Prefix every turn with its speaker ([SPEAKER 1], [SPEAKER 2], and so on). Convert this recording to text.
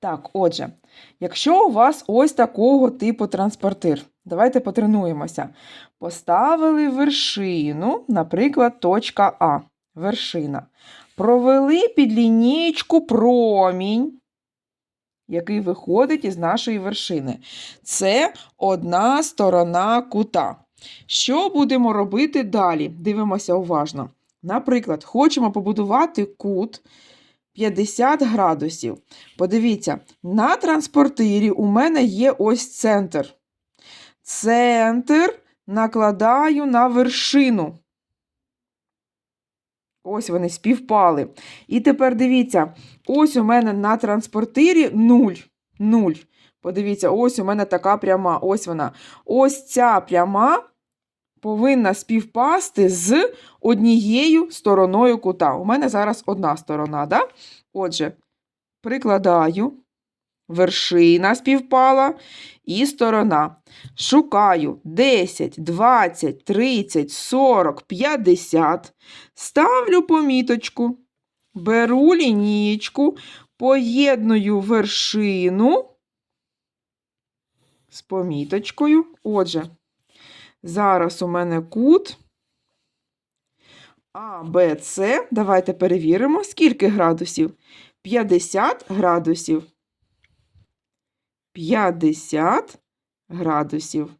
[SPEAKER 1] Так, отже, якщо у вас ось такого типу транспортир, давайте потренуємося. Поставили вершину, наприклад, точка А. Вершина. Провели під лінієчку промінь, який виходить із нашої вершини. Це одна сторона кута. Що будемо робити далі? Дивимося уважно. Наприклад, хочемо побудувати кут 50 градусів. Подивіться, на транспортирі у мене є ось центр. Центр накладаю на вершину. Ось вони співпали. І тепер дивіться, ось у мене на транспортирі 0. 0. Подивіться, ось у мене така пряма. Ось вона. Ось ця пряма повинна співпасти з однією стороною кута. У мене зараз одна сторона, да? Отже, прикладаю, вершина співпала і сторона. Шукаю 10, 20, 30, 40, 50. Ставлю поміточку, беру лінієчку, поєдную вершину з поміточкою. Отже, зараз у мене кут А, Б, С. Давайте перевіримо, скільки градусів? 50 градусів. 50 градусів.